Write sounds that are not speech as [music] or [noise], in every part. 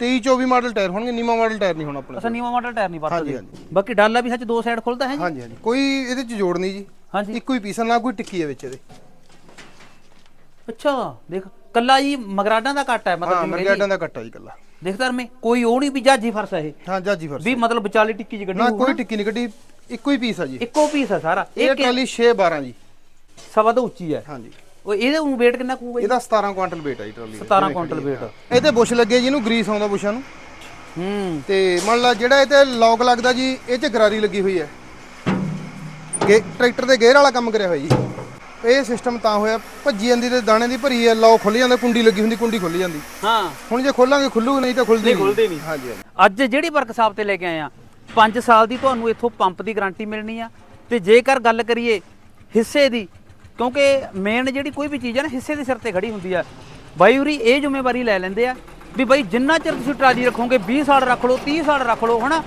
23 24 model tyre ਹੋਣਗੇ ਨੀਮਾ model tyre ਨਹੀਂ ਹੋਣਾ ਆਪਣੇ ਅਸਾਂ ਨੀਵਾ ਮਾਡਲ ਟਾਇਰ ਨਹੀਂ ਹਾਂਜੀ, ਵਰਤਦੇ ਬਾਕੀ ਡਾਲਾ ਵੀ ਸੱਚ ਦੋ ਸਾਈਡ ਖੁੱਲਦਾ ਹੈ ਜੀ? ਹਾਂਜੀ ਹਾਂਜੀ। ਕੋਈ ਇਹਦੇ ਚ ਜੋੜ ਨਹੀਂ ਜੀ। ਹਾਂਜੀ। ਇੱਕੋ ਹੀ ਪੀਸ ਆ ਨਾ ਕੋਈ ਟਿੱਕੀ ਹੈ ਵਿੱਚ ਇਹਦੇ। ਅੱਛਾ ਦੇਖ ਕੱਲਾ ਜੀ ਮਗਰਾਡਾਂ ਦਾ ਕੱਟ ਹੈ ਹਾਂ ਮਤਲਬ ਜਿਵੇਂ ਮਰਗਾਡਾਂ ਦਾ ਕੱਟਾ ਜੀ ਕੱਲਾ। ਦੇਖਦਾ ਰਮੇ ਕੋਈ ਉਹ ਨਹੀਂ ਵੀ ਜਾਜੀ ਫਰਸ ਹੈ ਇਹ। ਹਾਂ ਜਾਜੀ ਫਰਸ ਵੀ ਮਤਲਬ ਵਿਚਾਲੇ ਟਿੱਕੀ ਜੀ ਗੱਡੀ ਨਾ ਹੋਊ ਕੋਈ ਨਾ। ਟਿੱਕੀ ਨਹੀਂ ਕੱਢੀ ਇੱਕੋ ਹੀ ਪੀਸ ਆ ਜੀ। ਇੱਕੋ ਪੀਸ ਹੈ ਸਾਰਾ। ਇਹ ਇਹ ਟਰਾਲੀ 6 12 ਜੀ। ਸਵਾ ਤੋਂ ਉੱਚੀ ਹੈ। ਹਾਂਜੀ। ਉਹ ਇਹਦੇ ਨੂੰ weight ਕਿੰਨਾ ਕੂਗਾ ਜੀ? ਇਹਦਾ 17 ਕੁਆਂਟਲ weight ਆ ਜੀ ਟਰਾਲੀ ਦਾ। 17 ਕੁਇੰਟਲ weight ਇਹ ਤੇ ਬੁਸ਼ ਲੱਗੇ ਜੀ ਇਹਨੂੰ ਗਰੀਸ ਆਉਂਦਾ ਬੁਸ਼ਾਂ ਨੂੰ। ਹੂੰ। ਤੇ ਮੰਨ ਲਾ ਜਿਹੜਾ ਇਹ ਤੇ ਲੌਕ ਲੱਗਦਾ ਜੀ ਇਹ ਚ ਗਰਾਰੀ ਲੱਗੀ ਹੋਈ ਹੈ। ਗੇ ਟਰੈਕਟਰ ਦੇ ਗੇਅਰ ਵਾਲਾ ਕੰਮ ਕਰਿਆ ਹੋਇਆ ਜੀ। ਇਹ ਸਿਸਟਮ ਤਾਂ ਹੋਇਆ ਭੱਜੀ ਜਾਂਦੀ ਤੇ ਦਾਣੇ ਦੀ ਭਰੀ ਹੈ ਲੌਕ ਖੁੱਲ ਜਾਂਦਾ ਕੁੰਡੀ ਲੱਗੀ ਹੁੰਦੀ ਕੁੰਡੀ ਖੁੱਲ ਜਾਂਦੀ। ਹਾਂ। ਹੁਣ ਜੇ ਖੋਲਾਂਗੇ ਖੁੱਲੂ ਨਹੀਂ ਤਾਂ ਖੁੱਲਦੀ ਖੁੱਲਦੀ ਨਹੀਂ। ਹਾਂਜੀ ਹਾਂਜੀ। ਅੱਜ ਜਿਹੜੀ ਵਰਕਸ਼ਾਪ ਤੇ ਲੈ ਕੇ ਆਏ ਆ 5 ਸਾਲ ਦੀ ਤੁਹਾਨੂੰ ਇੱਥੋਂ ਪੰਪ ਦੀ ਗਾਰੰਟੀ ਮਿਲਣੀ ਆ। ਤੇ ਜੇਕਰ ਗੱਲ ਕਰੀਏ ਹਿੱਸੇ ਦੀ ਕਿਉਂਕਿ ਮੇਨ ਜਿਹੜੀ ਕੋਈ ਵੀ ਚੀਜ਼ ਹੈ ਨਾ, ਹਿੱਸੇ ਦੇ ਸਿਰ ਤੇ ਖੜੀ ਹੁੰਦੀ ਆ। ਬਾਈ ਉਰੀ ਇਹ ਜ਼ਿੰਮੇਵਾਰੀ ਲੈ ਲੈਂਦੇ ਆ ਵੀ ਬਾਈ ਜਿੰਨਾ ਚਿਰ ਤੁਸੀਂ ਟਰਾਲੀ ਰੱਖੋਗੇ 20 ਸਾਲ ਰੱਖ ਲਓ 30 ਸਾਲ ਰੱਖ ਲਓ, ਹਨਾ?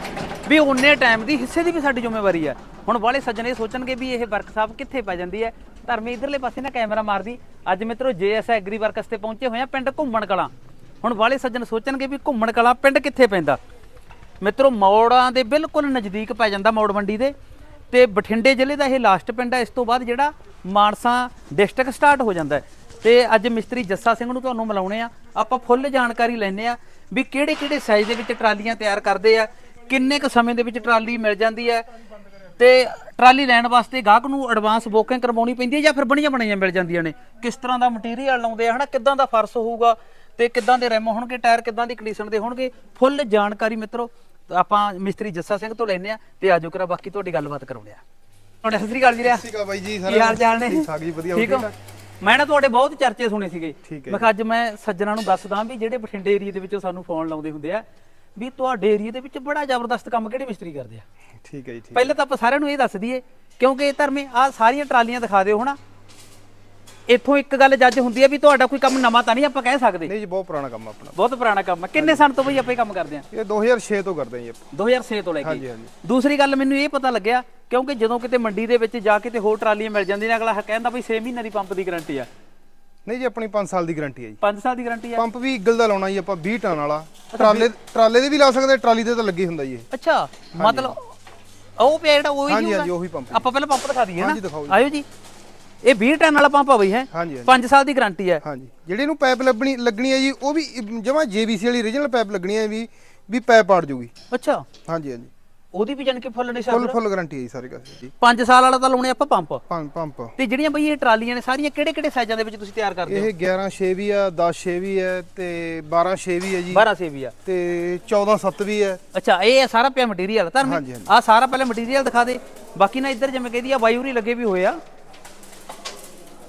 ਵੀ ਉਨੇ ਟਾਈਮ ਦੀ ਹਿੱਸੇ ਦੀ ਵੀ ਸਾਡੀ ਜ਼ਿੰਮੇਵਾਰੀ ਆ। ਹੁਣ ਵਾਲੇ ਸੱਜਣ ਇਹ ਸੋਚਣਗੇ ਵੀ ਇਹ ਵਰਕਸ਼ਾਪ ਕਿੱਥੇ ਪੈ ਜਾਂਦੀ ਹੈ ਧਰਮੇ ਇਧਰਲੇ ਪਾਸੇ ਨਾ ਕੈਮਰਾ ਮਾਰਦੀ। ਅੱਜ ਮਿੱਤਰੋ ਜੇਐਸ ਐਗਰੀ ਵਰਕਸ ਤੇ ਪਹੁੰਚੇ ਹੋਏ ਆ ਪਿੰਡ ਘੁੰਮਣ ਕਲਾਂ। ਹੁਣ ਵਾਲੇ ਸੱਜਣ ਸੋਚਣਗੇ ਵੀ ਘੁੰਮਣ ਕਲਾਂ ਪਿੰਡ ਕਿੱਥੇ ਪੈਂਦਾ। ਮਿੱਤਰੋ ਮੌੜਾਂ ਦੇ ਬਿਲਕੁਲ ਨਜ਼ਦੀਕ ਪੈ ਜਾਂਦਾ ਮੌੜ ਮੰਡੀ ਦੇ। ਤੇ ਬਠਿੰਡੇ ਜ਼ਿਲ੍ਹੇ ਦਾ ਇਹ ਲਾਸਟ ਪਿੰਡ ਹੈ ਇਸ ਤੋਂ ਬਾਅਦ ਜਿਹੜਾ ਮਾਨਸਾ ਡਿਸਟ੍ਰਿਕਟ ਸਟਾਰਟ ਹੋ ਜਾਂਦਾ ਹੈ। ਤੇ ਅੱਜ ਮਿਸਤਰੀ ਜੱਸਾ ਸਿੰਘ ਨੂੰ ਤੁਹਾਨੂੰ ਮਿਲਾਉਣੇ ਆ। ਆਪਾਂ ਫੁੱਲ ਜਾਣਕਾਰੀ ਲੈਣੇ ਆ ਵੀ ਕਿਹੜੇ ਕਿਹੜੇ ਸਾਈਜ਼ ਦੇ ਵਿੱਚ ਟਰਾਲੀਆਂ ਤਿਆਰ ਕਰਦੇ ਆ, ਕਿੰਨੇ ਕੁ ਸਮੇਂ ਦੇ ਵਿੱਚ ਟਰਾਲੀ ਮਿਲ ਜਾਂਦੀ ਹੈ। ਤੇ ਟਰਾਲੀ ਲੈਣ ਵਾਸਤੇ ਗਾਹਕ ਨੂੰ ਐਡਵਾਂਸ ਬੁਕਿੰਗ ਕਰਵਾਉਣੀ ਪੈਂਦੀ ਹੈ ਜਾਂ ਫਿਰ ਬਣੀਆਂ ਬਣਾਈਆਂ ਮਿਲ ਜਾਂਦੀਆਂ ਨੇ? ਕਿਸ ਤਰ੍ਹਾਂ ਦਾ ਮਟੀਰੀਅਲ ਲਾਉਂਦੇ ਆ, ਹਨਾ? ਕਿੱਦਾਂ ਦਾ ਫਰਸ਼ ਹੋਊਗਾ ਤੇ ਕਿੱਦਾਂ ਦੇ ਰਿਮ ਹੋਣਗੇ, ਟਾਇਰ ਕਿੱਦਾਂ ਦੀ ਕੰਡੀਸ਼ਨ ਦੇ ਹੋਣਗੇ? ਫੁੱਲ ਜਾਣਕਾਰੀ ਮਿੱਤਰੋ ਆਪਾਂ ਮਿਸਤਰੀ ਜੱਸਾ ਸਿੰਘ ਤੋਂ ਲੈਣੇ ਆ ਤੇ ਆਜੋ ਕਰਾ ਬਾਕੀ ਤੁਹਾਡੀ ਗੱਲਬਾਤ ਕਰਾਉਣੇ ਆ। ਤੁਹਾਡੇ ਸਤਿ ਸ੍ਰੀ ਅਕਾਲ ਜੀ ਰਿਆ ਠੀਕ ਆ ਬਾਈ ਜੀ ਕੀ ਹਾਲ ਚਾਲ ਨੇ? ਠੀਕ ਠਾਕ ਜੀ ਵਧੀਆ ਠੀਕ ਹੋ ਮੈਂ ਨਾ ਤੁਹਾਡੇ ਬਹੁਤ ਚਰਚੇ ਸੁਣੇ ਸੀਗੇ। ਮੈਂ ਅੱਜ ਮੈਂ ਸੱਜਣਾ ਨੂੰ ਦੱਸਦਾ ਵੀ ਜਿਹੜੇ ਬਠਿੰਡੇ ਏਰੀਆ ਦੇ ਵਿੱਚੋਂ ਸਾਨੂੰ ਫੋਨ ਲਾਉਂਦੇ ਹੁੰਦੇ ਆ ਵੀ ਤੁਹਾਡੇ ਏਰੀਆ ਦੇ ਵਿੱਚ ਬੜਾ ਜ਼ਬਰਦਸਤ ਕੰਮ ਕਿਹੜੇ ਮਿਸਤਰੀ ਕਰਦੇ ਆ? ਠੀਕ ਹੈ ਜੀ ਠੀਕ ਪਹਿਲਾਂ ਤਾਂ ਆਪਾਂ ਸਾਰਿਆਂ ਨੂੰ ਇਹ ਦੱਸ ਦਈਏ ਕਿਉਂਕਿ ਧਰਮੇ ਆ ਸਾਰੀਆਂ ਟਰਾਲੀਆਂ ਦਿਖਾ ਦਿਓ ਹਨਾ। ਇੱਥੋਂ ਇੱਕ ਗੱਲ ਜੱਜ ਹੁੰਦੀ ਹੈ ਵੀ ਤੁਹਾਡਾ ਕੋਈ ਕੰਮ ਨਵਾਂ ਤਾਂ ਨਹੀਂ ਆਪਾਂ ਕਹਿ ਸਕਦੇ। ਨਹੀਂ ਜੀ ਬਹੁਤ ਪੁਰਾਣਾ ਕੰਮ ਆ ਆਪਣਾ। ਬਹੁਤ ਪੁਰਾਣਾ ਕੰਮ ਹੈ ਕਿੰਨੇ ਸਾਲ ਤੋਂ ਬਈ ਆਪਾਂ ਇਹ ਕੰਮ ਕਰਦੇ ਆ? ਇਹ 2006 ਤੋਂ ਕਰਦੇ ਹਾਂ ਜੀ ਆਪਾਂ। 2006 ਤੋਂ ਲੈ ਹਾਂਜੀ, ਕੇ। ਹਾਂਜੀ। ਦੂਸਰੀ ਗੱਲ ਮੈਨੂੰ ਇਹ ਪਤਾ ਲੱਗਿਆ ਕਿਉਂਕਿ ਜਦੋਂ ਕਿਤੇ ਮੰਡੀ ਦੇ ਵਿੱਚ ਜਾ ਕੇ ਤੇ ਹੋਰ ਟਰਾਲੀਆਂ ਮਿਲ ਜਾਂਦੀਆਂ ਨੇ ਅਗਲਾ ਕਹਿੰਦਾ ਵੀ 6 ਮਹੀਨੇ ਦੀ ਪੰਪ ਦੀ ਗਾਰੰਟੀ ਆ। ਨਹੀਂ ਜੀ ਆਪਣੀ 5 ਸਾਲ ਦੀ ਗਾਰੰਟੀ ਹੈ ਜੀ। 5 ਸਾਲ ਦੀ ਗਾਰੰਟੀ ਆ? ਪੰਪ ਵੀ ਈਗਲ ਦਾ ਲਾਉਣਾ ਜੀ ਆਪਾਂ 20 ਟਨ ਵਾਲਾ। ਟਰਾਲੇ ਟਰਾਲੇ ਦੇ ਵੀ ਲਾ ਸਕਦੇ ਟਰਾਲੀ ਦੇ ਤਾਂ ਲੱਗੇ ਹੁੰਦਾ ਜੀ ਇਹ। ਅੱਛਾ ਮਤਲਬ ਉਹ ਪਿਆ ਜਿਹੜਾ ਉਹੀ ਹਾਂਜੀ ਹੋਊਗਾ? ਹਾਂਜੀ ਉਹੀ ਪੰਪ ਆਪਾਂ ਪਹਿਲਾਂ ਪੰਪ ਦਿਖਾ ਦਈਏ ਨਾ। ਹਾਂਜੀ, ਦਿਖਾਓ ਜੀ। ਆਇਓ ਜੀ। ਇਹ 20 ਟਨ ਵਾਲਾ ਪੰਪ ਆ ਬਈ ਹੈ? ਹਾਂਜੀ ਹਾਂਜੀ। 5 ਸਾਲ ਦੀ ਗਾਰੰਟੀ ਹੈ। ਹਾਂਜੀ। ਜਿਹੜੇ ਨੂੰ ਪਾਈਪ ਲੱਗਣੀ ਲੱਗਣੀ ਹੈ ਜੀ ਉਹ ਵੀ ਜਮਾ ਜੀਬੀਸੀ ਵਾਲੀ ਓਰੀਜਨਲ ਪਾਈਪ ਲੱਗਣੀ ਹੈ ਵੀ ਵੀ ਪਾਈਪ ਪਾੜ ਜੂਗੀ। ਅੱਛਾ। ਹਾਂਜੀ ਹਾਂਜੀ। ਉਹਦੀ ਵੀ ਜਾਣ ਕੇ ਫੁੱਲ ਨਹੀਂ ਫੁੱਲ ਫੁੱਲ ਗਾਰੰਟੀ ਹੈ ਜੀ ਸਾਰੇ ਕਾਸੇ ਦੀ 5 ਸਾਲ ਵਾਲਾ ਤਾਂ ਲਾਉਣੇ ਆਪਾਂ ਪੰਪ? Pump pump. ਤੇ ਜਿਹੜੀਆਂ ਬਈ ਇਹ ਟਰਾਲੀਆਂ ਨੇ ਸਾਰੀਆਂ ਕਿਹੜੇ ਕਿਹੜੇ ਸਾਈਜ਼ਾਂ ਦੇ ਵਿੱਚ ਤੁਸੀਂ ਤਿਆਰ ਕਰਦੇ ਹੋ? ਇਹ 11 6 ਵੀ ਆ 10 6 ਵੀ ਹੈ ਤੇ 12 6 ਵੀ ਹੈ ਜੀ। 12 ਸੇ ਵੀ ਆ। ਤੇ 14 7 ਵੀ ਹੈ ਅੱਛਾ ਇਹ ਸਾਰਾ ਪਿਆ ਮਟੀਰੀਅਲ ਧਰਮ। ਆ ਸਾਰਾ ਪਹਿਲਾਂ ਮਟੀਰੀਅਲ ਦਿਖਾ ਦੇ। ਬਾਕੀ ਨਾ ਇੱਧਰ ਜਿਵੇਂ ਕਹਿੰਦੀ ਆ ਵਾਯੂਰੀ ਲੱਗੇ ਵੀ ਹੋਏ ਆ।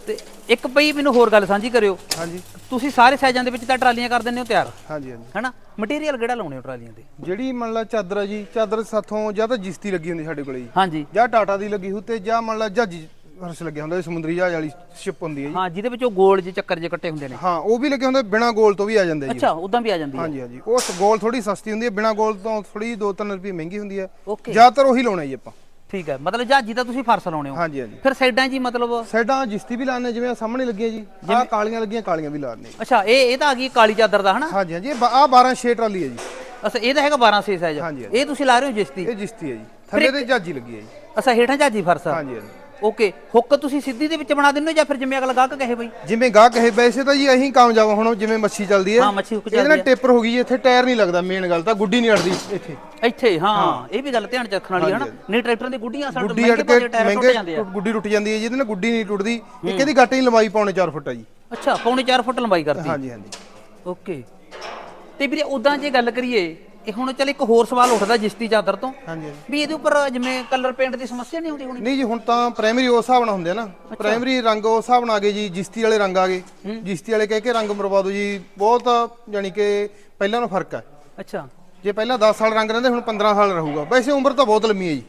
ਤੇ ਇੱਕ ਪਈ ਮੈਨੂੰ ਹੋਰ ਗੱਲ ਸਾਂਝੀ ਕਰਿਓ। ਹਾਂਜੀ। ਤੁਸੀਂ ਸਾਰੇ ਸਾਈਜ਼ਾਂ ਦੇ ਵਿੱਚ ਤਾਂ ਟਰਾਲੀਆਂ ਕਰ ਦਿੰਦੇ ਹੋ ਤਿਆਰ? ਹਾਂਜੀ ਹਾਂਜੀ। ਹੈਨਾ? ਮਟੀਰੀਅਲ ਕਿਹੜਾ ਲਾਉਣੇ ਹੋ ਟਰਾਲੀਆਂ ਤੇ? ਜਿਹੜੀ ਮੰਨ ਲਾ ਚਾਦਰ ਆ ਜੀ ਚਾਦਰ ਸਾਥੋਂ ਜਾਂ ਤਾਂ ਜਿਸਤੀ ਲੱਗੀ ਹੁੰਦੀ ਸਾਡੇ ਕੋਲੇ ਜੀ। ਹਾਂਜੀ। ਜਾਂ ਟਾਟਾ ਦੀ ਲੱਗੀ ਹੋ ਤੇ ਜਾਂ ਮੰਨ ਲਾ ਜਹਾਜੀ ਹਰਸ ਲੱਗਿਆ ਹੁੰਦਾ ਸਮੁੰਦਰੀ ਜਹਾਜ਼ ਵਾਲੀ ਸ਼ਿਪ ਹੁੰਦੀ ਹੈ ਜੀ। ਹਾਂ ਜਿਹਦੇ ਵਿੱਚ ਉਹ ਗੋਲ ਜਿਹੇ ਚੱਕਰ ਜਿਹੇ ਕੱਟੇ ਹੁੰਦੇ ਨੇ। ਹਾਂ ਉਹ ਵੀ ਲੱਗੇ ਹੁੰਦੇ ਬਿਨਾ ਗੋਲ ਤੋਂ ਵੀ ਆ ਜਾਂਦੇ ਜੀ। ਅੱਛਾ ਉਦਾਂ ਵੀ ਆ ਜਾਂਦੀ ਹੈ ਹਾਂਜੀ ਹਾਂਜੀ। ਉਹ ਗੋਲ ਥੋੜੀ ਸਸਤੀ ਹੁੰਦੀ ਹੈ ਬਿਨਾ ਗੋਲ ਤੋਂ ਥੋੜੀ 2-3 ਰੁਪਏ ਮਹਿੰਗੀ ਹੁੰਦੀ ਹੈ ਜ਼ਿਆਦਾਤਰ ਉਹੀ ਲਾਉਣਾ ਜੀ ਆਪਾਂ। ਠੀਕ ਹੈ। ਮਤਲਬ ਜਹਾਜੀ ਦਾ ਤੁਸੀਂ ਫਰਸ ਲਾਉਣੇ ਹੋ। ਹਾਂਜੀ ਹਾਂਜੀ। ਫਿਰ ਸਾਈਡਾਂ ਜੀ ਮਤਲਬ ਸਾਈਡਾਂ ਜਿਸਤੀ ਵੀ ਲਾਣੇ ਜਿਵੇਂ ਆਹ ਸਾਹਮਣੇ ਲੱਗੀਆਂ ਜੀ ਆਹ ਕਾਲੀਆਂ ਲੱਗੀਆਂ ਕਾਲੀਆਂ ਵੀ ਲਾਣੇ ਅੱਛਾ ਇਹ ਇਹ ਤਾਂ ਆ ਗਈ ਕਾਲੀ ਚਾਦਰ ਦਾ ਹਨਾ? ਹਾਂਜੀ ਹਾਂਜੀ ਇਹ ਆ 12 6 ਟਰਾਲੀ ਹੈ ਜੀ। ਅੱਛਾ ਇਹ ਤਾਂ ਹੈਗਾ 12 ਸੇ ਸਾਈਜ਼ ਹਾਂਜੀ, ਹਾਂਜੀ। ਇਹ ਤੁਸੀਂ ਲਾ ਰਹੇ ਹੋ ਜਿਸਤੀ? ਇਹ ਜਿਸਤੀ ਹੈ ਜੀ। ਥੱਲੇ ਤੇ ਜਹਾਜੀ ਲੱਗੀ ਹੈ ਜੀ। ਅੱਛਾ ਹੇਠਾਂ ਜਹਾਜੀ ਫਰਸ ਹਾਂਜੀ ਹਾਂਜੀ। ਓਕੇ ਹੁੱਕ ਤੁਸੀਂ ਸਿੱਧੀ ਦੇ ਵਿੱਚ ਬਣਾ ਦਿੰਦੇ ਹੋ ਜਾਂ ਫਿਰ ਜਿਵੇਂ ਅਗਲਾ ਗਾਹਕ ਕਹੇ ਬਈ? ਜਿਵੇਂ ਗਾਹ ਕਹੇ ਵੈਸੇ ਤਾਂ ਜੀ ਅਸੀਂ ਕਾਮਯਾਬ ਹੁਣ ਜਿਵੇਂ ਮੱਛੀ ਚੱਲਦੀ ਹੈ। ਹਾਂ, ਮੱਛੀ ਹੁੱਕ ਇਹਦੇ ਨਾਲ ਚੱਲਦੀ। ਟੇਪਰ ਹੋ ਗਈ ਜੀ ਇੱਥੇ ਟਾਇਰ ਨਹੀਂ ਲੱਗਦਾ ਮੇਨ ਗੱਲ ਤਾਂ ਗੁੱਡੀ ਨਹੀਂ ਅੜਦੀ ਇੱਥੇ। ਇੱਥੇ ਹਾਂ ਇਹ ਵੀ ਗੱਲ ਧਿਆਨ ਚ ਰੱਖਣ ਵਾਲੀ ਹੈ ਨਾ ਹਾਂਜੀ, ਨਹੀਂ ਟਰੈਕਟਰਾਂ ਦੀ ਗੁੱਡੀਆਂ ਗੁੱਡੀ ਮਹਿੰਗੇ ਕੇ ਭਾਅ ਟਾਇਰ ਟੁੱਟ ਮਹਿੰਗੇ ਜਾਂਦੇ ਆ। ਗੁੱਡੀ ਟੁੱਟ ਜਾਂਦੀ ਹੈ ਜਿਹਦੇ ਨਾਲ ਗੁੱਡੀ ਨਹੀਂ ਟੁੱਟਦੀ। ਇੱਕ ਇਹਦੀ ਗੱਟ ਦੀ ਲੰਬਾਈ ਪੌਣੇ 4 ਫੁੱਟ ਹੈ ਜੀ। ਅੱਛਾ ਪੌਣੇ 4 ਫੁੱਟ ਲੰਬਾਈ ਕਰਤੀ। ਹਾਂਜੀ ਹਾਂਜੀ। ਓਕੇ। ਤੇ ਵੀਰੇ ਉਦਾਂ ਜੇ ਗੱਲ ਕਰੀਏ ਇਹ ਹੁਣ ਚੱਲ ਇੱਕ ਹੋਰ ਸਵਾਲ ਉੱਠਦਾ ਜਿਸਤੀ ਚਾਦਰ ਤੋਂ ਹਾਂਜੀ ਹਾਂਜੀ। ਵੀ ਇਹਦੇ ਉੱਪਰ ਜਿਵੇਂ ਕਲਰ ਪੇਂਟ ਦੀ ਸਮੱਸਿਆ ਨਹੀਂ ਆਉਂਦੀ ਹੋਣੀ? ਨਹੀਂ ਜੀ ਹੁਣ ਤਾਂ ਪ੍ਰਾਇਮਰੀ ਉਸ ਹਿਸਾਬ ਨਾਲ ਹੁੰਦੇ ਆ ਨਾ। ਪ੍ਰਾਇਮਰੀ ਰੰਗ ਉਸ ਹਿਸਾਬ ਨਾਲ ਆ ਗਏ ਜੀ ਜਿਸਤੀ ਵਾਲੇ ਰੰਗ ਆ ਗਏ। ਜਿਸਤੀ ਵਾਲੇ ਕਹਿ ਕੇ ਰੰਗ ਮਰਵਾ ਦਿਓ ਜੀ ਬਹੁਤ ਯਾਨੀ ਕਿ ਪਹਿਲਾਂ ਨਾਲੋਂ ਫ਼ਰਕ ਹੈ ਅੱਛਾ। ਜੇ ਪਹਿਲਾਂ 10 ਸਾਲ ਰੰਗ ਰਹਿੰਦੇ ਹੁਣ 15 ਸਾਲ ਰਹੂਗਾ। ਵੈਸੇ ਉਮਰ ਤਾਂ ਬਹੁਤ ਲੰਮੀ ਹੈ ਜੀ।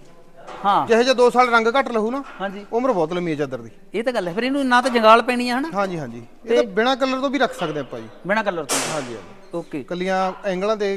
ਹਾਂ। ਜਿਹੇ ਜੇ 2 ਸਾਲ ਰੰਗ ਘੱਟ ਲਹੂ ਨਾ ਹਾਂਜੀ। ਉਮਰ ਬਹੁਤ ਲੰਮੀ ਹੈ ਚਾਦਰ ਦੀ। ਇਹ ਤਾਂ ਗੱਲ ਹੈ ਫਿਰ ਇਹਨੂੰ ਨਾ ਤਾਂ ਜੰਗਾਲ ਪੈਣੀ ਆ ਹਨਾ? ਹਾਂਜੀ ਹਾਂਜੀ। ਇਹ ਤਾਂ ਬਿਨਾ ਕਲਰ ਤੋਂ ਵੀ ਰੱਖ ਸਕਦੇ ਆਪਾਂ ਜੀ। ਬਿਨਾ ਕਲਰ ਤੋਂ। ਹਾਂਜੀ ਹਾਂਜੀ। ਓਕੇ ਕੱਲੀਆਂ ਐਂਗਲਾਂ ਤੇ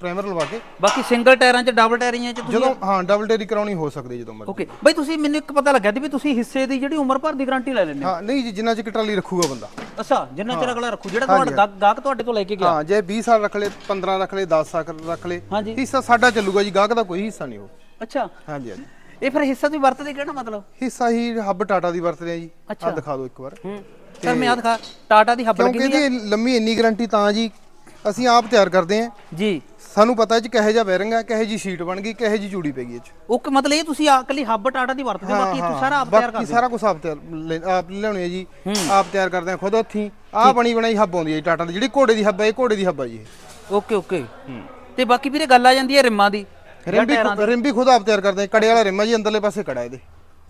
ਪ੍ਰਾਈਮਰ ਲਵਾ ਕੇ। ਬਾਕੀ ਸਿੰਗਲ ਟਾਇਰਾਂ 'ਚ ਡਬਲ ਟਾਇਰੀਆਂ 'ਚ ਤੁਸੀਂ ਜਦੋਂ ਹਾਂ ਡਬਲ ਟੇਰੀ ਕਰਾਉਣੀ ਹੋ ਸਕਦੀ ਜਦੋਂ ਮਰਜ਼ੀ। ਓਕੇ ਬਈ ਤੁਸੀਂ ਮੈਨੂੰ ਇੱਕ ਪਤਾ ਲੱਗਿਆ ਸੀ ਵੀ ਤੁਸੀਂ ਹਿੱਸੇ ਦੀ ਜਿਹੜੀ ਉਮਰ ਭਰ ਦੀ ਗਾਰੰਟੀ ਲੈ ਲੈਂਦੇ ਹੋ। ਹਾਂ ਨਹੀਂ ਜੀ ਜਿੰਨਾ ਚਿਰ ਟਰਾਲੀ ਰੱਖੂਗਾ ਬੰਦਾ। ਅੱਛਾ ਜਿੰਨਾ ਚਿਰ ਅਗਲਾ ਰੱਖੂ ਜਿਹੜਾ ਤੁਹਾਡਾ ਗਾਹਕ- ਗਾਹਕ ਤੁਹਾਡੇ ਤੋਂ ਲੈ ਕੇ ਗਿਆ। ਹਾਂ ਜੇ 20 ਸਾਲ ਰੱਖ ਲੇ 15 ਰੱਖ ਲੇ 10 ਸਾਲ ਰੱਖ ਲੇ ਹਾਂਜੀ। ਹਿੱਸਾ ਸਾਡਾ ਚੱਲੂਗਾ ਜੀ ਗਾਹਕ ਦਾ ਕੋਈ ਹਿੱਸਾ ਨਹੀਂ ਉਹ। ਅੱਛਾ। ਹਾਂਜੀ ਹਾਂਜੀ। ਇਹ ਫਿਰ ਹਿੱਸਾ ਤੁਸੀਂ ਵਰਤਦੇ ਕਿਹੜਾ ਮਤਲਬ? ਹਿੱਸਾ ਹੀ ਹੱਬ ਟਾਟਾ ਦੀ ਵਰਤਦੇ ਆ ਜੀ। ਅੱਛਾ। ਦਿਖਾ ਦਿਓ ਇੱਕ ਵਾਰ। ਹੂੰ। ਸਰ ਮੈਂ ਆ ਦਿਖਾ ਟਾਟਾ ਦੀ ਹੱਬ ਕਿਉਂਕਿ ਲੱਗੀ ਹੋਈ ਇਹਦੀ ਲੰਮੀ ਇੰਨੀ ਗਾਰੰਟੀ ਤਾਂ ਜੀ ਅਸੀਂ ਆਪ ਤਿਆਰ ਕਰਦੇ ਆਂ ਜੀ। ਸਾਨੂੰ ਪਤਾ ਇਹ ਚ ਕਿਹੋ ਜਿਹਾ ਬੈਰਿੰਗ ਆ ਕਿਹੋ ਜੀ ਸ਼ੀਟ ਬਣ ਗਈ ਕਿਹੋ ਜੀ ਚੂੜੀ ਪੈ ਗਈ ਇਹ ਚ। ਓਕੇ ਮਤਲਬ ਇਹ ਤੁਸੀਂ ਆ ਕੱਲੀ ਹੱਬ ਟਾਟਾ ਦੀ ਵਰਤਦੇ ਹੋ, ਬਾਕੀ ਤੁਸੀਂ ਸਾਰਾ ਆਪ ਤਿਆਰ ਬਾਕੀ ਕਰਦੇ ਸਾਰਾ ਕੁਝ ਆਪ ਤਿਆਰ ਲੈ- ਆਪ ਲਿਆਉਣੇ ਆ ਜੀ। ਆਪ ਤਿਆਰ ਕਰਦੇ ਆ ਖੁਦ ਹੱਥੀਂ ਆਹ ਬਣੀ ਬਣਾਈ ਹੱਬ ਆਉਂਦੀ ਹੈ ਜੀ ਟਾਟਾ ਦੀ ਜਿਹੜੀ ਘੋੜੇ ਦੀ ਹੱਬ ਹੈ ਇਹ ਘੋੜੇ ਦੀ ਹੱਬ ਹੈ ਜੀ। ਹੋ ਓਕੇ ਓਕੇ। ਤੇ ਬਾਕੀ ਵੀਰੇ ਗੱਲ ਆ ਜਾਂਦੀ ਹੈ ਰਿਮਾਂ ਦੀ ਰਿਮ ਵੀ ਖੁਦ ਆਪ ਤਿਆਰ ਕਰਦੇ ਆ ਕੜੇ ਵਾਲਾ ਰਿਮ ਜੀ ਅੰਦਰਲੇ ਪਾਸੇ ਕੜਾ ਇਹਦੇ।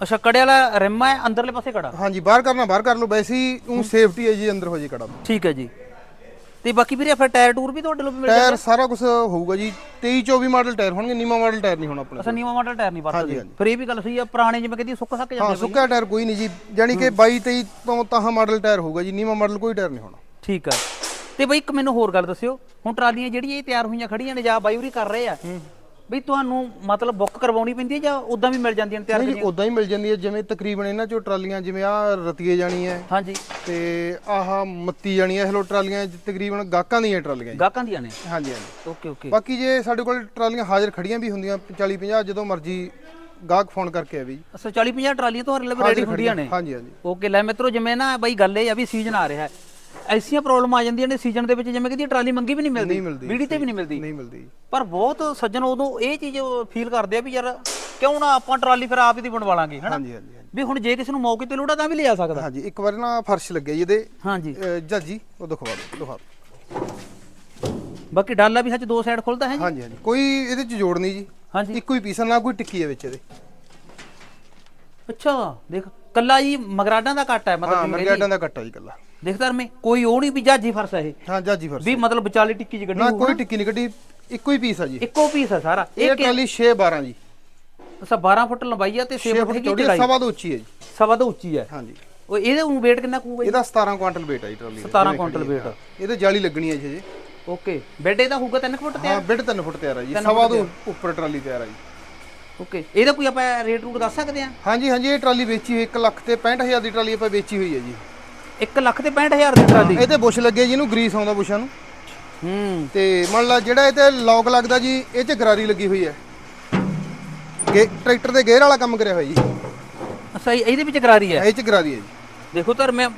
ਅੱਛਾ ਕੜੇ ਵਾਲਾ ਰਿਮ ਹੈ ਅੰਦਰਲੇ ਪਾਸੇ ਕੜਾ? ਹਾਂਜੀ ਬਾਹਰ ਕਰਨਾ ਬਾਹਰ ਕਰ ਲਓ। ਵੈਸੇ ਹੀ ਉਹ ਸੇਫਟੀ ਹੈ ਜੀ ਅੰਦਰ ਹੋ ਜੀ ਕੜਾ। ਠੀਕ ਹੈ ਜੀ। ਤੇ ਬਾਕੀ ਵੀਰੇ ਫਿਰ ਟਾਇਰ ਟੂਰ ਵੀ ਤੁਹਾਡੇ ਕੋਲ ਮਿਲ ਟਾਇਰ ਸਾਰਾ ਕੁਝ ਹੋਊਗਾ ਜੀ। 23 24 ਮਾਡਲ ਟਾਇਰ ਹੋਣਗੇ ਨੀਮਾ ਮਾਡਲ ਟਾਇਰ ਨਹੀਂ ਹੋਣਾ ਆਪਣਾ ਅਸਾਂ ਨੀਵਾ ਮਾਡਲ ਟਾਇਰ ਨਹੀਂ ਵਰਤਦੇ। ਫਿਰ ਇਹ ਵੀ ਗੱਲ ਸਹੀ ਆ ਪੁਰਾਣੇ ਜਿਵੇਂ ਕਹਿੰਦੀ ਸੁੱਕ ਸੱਕ ਹਾਂ ਜਾਂਦੇ ਸੁੱਕਾ ਟਾਇਰ ਕੋਈ ਨਹੀਂ ਜੀ। ਜਾਨੀ ਕਿ 22 23 ਤੋਂ ਤਾਂ ਮਾਡਲ ਟਾਇਰ ਹੋਊਗਾ ਜੀ ਨੀਮਾ ਮਾਡਲ ਕੋਈ ਟਾਇਰ ਨਹੀਂ ਹੋਣਾ। ਠੀਕ ਆ। ਤੇ ਬਈ ਇੱਕ ਮੈਨੂੰ ਹੋਰ ਗੱਲ ਦੱਸਿਓ। ਹੁਣ ਟਰਾਲੀਆਂ ਜਿਹੜੀਆਂ ਇਹ ਤਿਆਰ ਹੋਈਆਂ ਖੜੀਆਂ ਨੇ ਜਾਂ ਬਾਈਵਰੀ ਕਰ ਰਹੇ ਆ ਬਈ ਤੁਹਾਨੂੰ ਮਤਲਬ ਬੁੱਕ ਕਰਵਾਉਣੀ ਪੈਂਦੀ ਹੈ ਜਾਂ ਉਦਾਂ ਵੀ ਮਿਲ ਜਾਂਦੀਆਂ ਨੇ ਤਿਆਰ ਨਹੀਂ ਕਰੀਆਂ? ਉਦਾਂ ਹੀ ਮਿਲ ਜਾਂਦੀ ਹੈ ਜਿਵੇਂ ਤਕਰੀਬਨ ਇਹਨਾਂ ਚੋਂ ਟਰਾਲੀਆਂ ਜਿਵੇਂ ਆ ਰਤੀਏ ਜਾਣੀ ਹੈ ਹਾਂਜੀ। ਤੇ ਆਹ ਮੱਤੀ ਜਾਣੀ ਹੈ ਇਹ ਲੋ ਟਰਾਲੀਆਂ ਜ- ਤਕਰੀਬਨ ਗਾਹਕਾਂ ਦੀਆਂ ਟਰਾਲੀਆਂ ਜੀ। ਗਾਹਕਾਂ ਦੀਆਂ ਨੇ? ਹਾਂਜੀ ਹਾਂਜੀ। Okay okay. ਬਾਕੀ ਜੇ ਸਾਡੇ ਕੋਲ ਟਰਾਲੀਆਂ ਹਾਜ਼ਰ ਖੜੀਆਂ ਵੀ ਹੁੰਦੀਆਂ 40 50 ਜਦੋਂ ਮਰਜ਼ੀ ਗਾਹਕ ਫੋਨ ਕਰਕੇ ਆਵੇ ਜੀ। ਅੱਛਾ 40 50 ਟਰਾਲੀਆਂ ਤੋਂ ਰੈਡੀ ਹਾਜ਼ਰ ਹੁੰਦੀਆਂ ਨੇ? ਹਾਂਜੀ ਹਾਂਜੀ। ਓਕੇ ਲੈ ਮਿੱਤਰੋ ਜਿਵੇਂ ਨਾ ਬਈ ਗੱਲ ਇਹ ਆ ਵੀ ਸੀਜ਼ਨ ਆ ਰਿਹਾ ਹੈ। ਐਸੀਆਂ ਪ੍ਰੋਬਲਮ ਆ ਜਾਂਦੀਆਂ ਨੇ ਸੀਜ਼ਨ ਦੇ ਵਿੱਚ ਜਿਵੇਂ ਕਿ ਟਰਾਲੀ ਮੰਗੀ ਵੀ ਨਹੀਂ ਮਿਲਦੀ ਨਹੀਂ ਮਿਲਦੀ, ਵੀੜੀ ਤੇ ਵੀ ਨਹੀਂ ਮਿਲਦੀ ਨਹੀਂ ਮਿਲਦੀ। ਪਰ ਬਹੁਤ ਸੱਜਣ ਉਦੋਂ ਇਹ ਚੀਜ਼ ਫੀਲ ਕਰਦੇ ਆ ਵੀ ਯਾਰ ਕਿਉਂ ਨਾ ਆਪਾਂ ਟਰਾਲੀ ਫਿਰ ਆਪ ਹੀ ਦੀ ਬਣਵਾ ਲਾਂਗੇ ਹਨਾ? ਹਾਂਜੀ ਹਾਂਜੀ ਹਾਂਜੀ। ਵੀ ਹੁਣ ਜੇ ਕਿਸੇ ਨੂੰ ਮੌਕੇ ਤੇ ਲੋੜਾ ਤਾਂ ਵੀ ਲਿਆ ਸਕਦਾ। ਹਾਂਜੀ ਇੱਕ ਵਾਰ ਨਾ ਫਰਸ਼ ਲੱਗਿਆ ਜੀ ਇਹਦੇ ਹਾਂਜੀ। ਅਹ, ਜੱਜੀ ਉਹ ਦਿਖਵਾ ਦਿਓ ਦਿਖਾ ਦਿਓ। ਬਾਕੀ ਡਾਲਾ ਵੀ ਸੱਚ ਦੋ ਸਾਈਡ ਖੁੱਲਦਾ ਹੈ ਜੀ? ਹਾਂਜੀ ਹਾਂਜੀ। ਕੋਈ ਇਹਦੇ ਚ ਜੋੜ ਨਹੀਂ ਜੀ। ਹਾਂਜੀ। ਇੱਕੋ ਹੀ ਪੀਸ ਆ, ਨਾ ਕੋਈ ਟਿੱਕੀ ਹੈ ਵਿੱਚ ਇਹਦੇ। ਅੱਛਾ ਦੇਖ ਕੱਲਾ ਜੀ ਮਗਰਾਡਾਂ ਦਾ ਕੱਟ ਹੈ ਹਾਂ ਮਤਲਬ ਮਰਗਾਡਾਂ ਦਾ ਕੱਟਾ ਜੀ ਕੱਲਾ। ਦੇਖਦਾ ਰਮੇ ਕੋਈ ਉਹ ਨਹੀਂ ਵੀ ਜਾਜੀ ਫਰਸ ਹੈ ਇਹ। ਹਾਂ ਜਾਜੀ ਫਰਸ਼ ਵੀ ਮਤਲਬ ਵਿਚਾਲੇ ਟਿੱਕੀ ਚ ਗੱਡੀ ਨਾ ਕੋਈ। ਟਿੱਕੀ ਨਹੀਂ ਕੱਢੀ ਇੱਕੋ ਹੀ ਪੀਸ ਆ ਜੀ। ਇੱਕੋ ਪੀਸ ਹੈ ਸਾਰਾ। ਇਹ ਟਰਾਲੀ 6 12 ਜੀ। ਅੱਛਾ 12 ਫੁੱਟ ਲੰਬਾਈ ਆ ਤੇ 6 6 ਫੁੱਟ ਦੀ ਚੌੜੀ ਚੌੜਾਈ। ਸਵਾ ਤੋਂ ਉੱਚੀ ਹੈ ਜੀ। ਸਵਾ ਤੋਂ ਉੱਚੀ ਹੈ ਹਾਂਜੀ। ਉਹ ਇਹਦੇ ਨੂੰ weight ਕਿੰਨਾ ਕੂਗਾ ਜੀ? ਇਹਦਾ 17 ਕੁਆਂਟਲ weight ਹੈ ਜੀ ਟਰਾਲੀ ਦਾ। 17 ਕੁਇੰਟਲ weight ਇਹਦੇ ਜਾਲੀ ਲੱਗਣੀ ਹੈ ਜੀ ਜੀ ਓਕੇ। ਬੈੱਡ ਇਹਦਾ ਹੋਊਗਾ 3 ਫੁੱਟ ਤੇ ਹਾਂ ਬਿੱਡ 3 ਫੁੱਟ ਤਿਆਰ ਹੈ ਜੀ। ਸਵਾ ਤੋਂ ਉੱਪਰ ਟਰਾਲੀ ਤਿਆਰ ਹੈ ਜੀ। ਓਕੇ। ਇਹਦਾ ਕੋਈ ਆਪਾਂ ਰੇਟ ਰੂਟ ਦੱਸ ਸਕਦੇ ਆ? ਹਾਂਜੀ ਹਾਂਜੀ ਇਹ ਟਰਾਲੀ ਵੇਚੀ ਹੋਈ 1 ਲੱਖ ਤੇ 65000 ਦੀ ਟਰਾਲੀ ਆਪਾਂ ਵੇਚੀ ਹੋਈ ਹੈ ਜੀ। 1 ਲੱਖ ਤੇ 65000 ਦੀ ਟਰਾਲੀ। ਇਹਦੇ ਬੁਸ਼ ਲੱਗੇ ਜੀ ਇਹਨੂੰ ਗਰੀਸ ਆਉਂਦਾ ਬੁਸ਼ਾਂ ਨੂੰ ਹੂੰ। ਤੇ ਮੰਨ ਲਾ ਜਿਹੜਾ ਇਹ ਤੇ ਲੌਕ ਲੱਗਦਾ ਜੀ ਇਹ 'ਚ ਗਰਾਰੀ ਲੱਗੀ ਹੋਈ ਹੈ। ਗੇ ਟਰੈਕਟਰ ਦੇ ਗੇਅਰ ਵਾਲਾ ਕੰਮ ਕਰਿਆ ਹੋਇਆ ਜੀ। ਅੱਛਾ ਇਹ- ਇਹਦੇ ਵਿੱਚ ਕਰਾਰੀ ਹੈ? ਇਹ 'ਚ ਗਰਾਰੀ ਹੈ ਜੀ। ਦੇਖੋ ਤਾਂ ਮੈਂ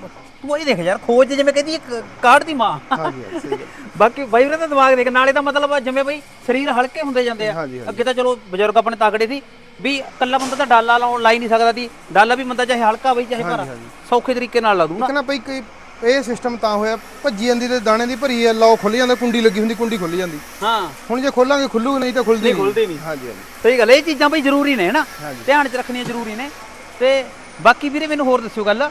ਤੂੰ ਇਹ ਦੇਖ ਯਾਰ ਖੋਜ ਤੇ ਜਿਵੇਂ ਕਹਿੰਦੀ ਕਾਢ ਦੀ ਮਾਂ। ਹਾਂਜੀ ਸਹੀ ਬਾਕੀ ਬਾਈ ਵੀਰੇ ਦਾ ਦਿਮਾਗ ਦੇਖ ਨਾਲੇ ਤਾਂ ਮਤਲਬ ਆ ਜਿਵੇਂ ਬਈ ਸਰੀਰ ਹਲਕੇ ਹੁੰਦੇ ਜਾਂਦੇ ਆ। ਹਾਂਜੀ, ਹਾਂਜੀ। ਅੱਗੇ ਤਾਂ ਚਲੋ ਬਜ਼ੁਰਗ ਆਪਣੇ ਤਗੜੇ ਸੀ ਵੀ ਇਕੱਲਾ ਬੰਦਾ ਤਾਂ ਡਾਲਾ ਲਾਉਣ ਲਾ ਹੀ ਨਹੀਂ ਸਕਦਾ ਸੀ। ਡਾਲਾ ਵੀ ਬੰਦਾ ਚਾਹੇ ਹਲਕਾ ਬਈ ਚਾਹੇ ਭਾਰਾ। ਸੌਖੇ ਤਰੀਕੇ ਨਾਲ ਲਾ ਦੂ ਨਾ ਇੱਕ ਨਾ ਭਈ ਕੋਈ ਇਹ ਸਿਸਟਮ ਤਾਂ ਹੋਇਆ ਭੱਜੀ ਜਾਂਦੀ ਤੇ ਦਾਣੇ ਦੀ ਭਰੀ ਹੈ ਲੌ ਖੁੱਲ ਜਾਂਦਾ ਕੁੰਡੀ ਲੱਗੀ ਹੁੰਦੀ ਕੁੰਡੀ ਖੁੱਲ ਜਾਂਦੀ। ਹਾਂ। ਹੁਣ ਜੇ ਖੋਲਾਂਗੇ ਖੁੱਲੂ ਨਹੀਂ ਤਾਂ ਖੁੱਲਦੀ ਖੁੱਲਦੀ ਨਹੀਂ। ਹਾਂਜੀ ਹਾਂਜੀ। ਸਹੀ ਗੱਲ ਹੈ, ਇਹ ਚੀਜ਼ਾਂ ਬਈ ਜ਼ਰੂਰੀ ਨੇ ਹਨਾ ਧਿਆਨ ਚ ਰੱਖਣੀਆਂ ਜ਼ਰੂਰੀ ਨੇ। ਤੇ ਬਾਕੀ ਵੀਰੇ ਮੈਨੂੰ ਹੋਰ ਦੱਸਿਓ ਗੱਲ।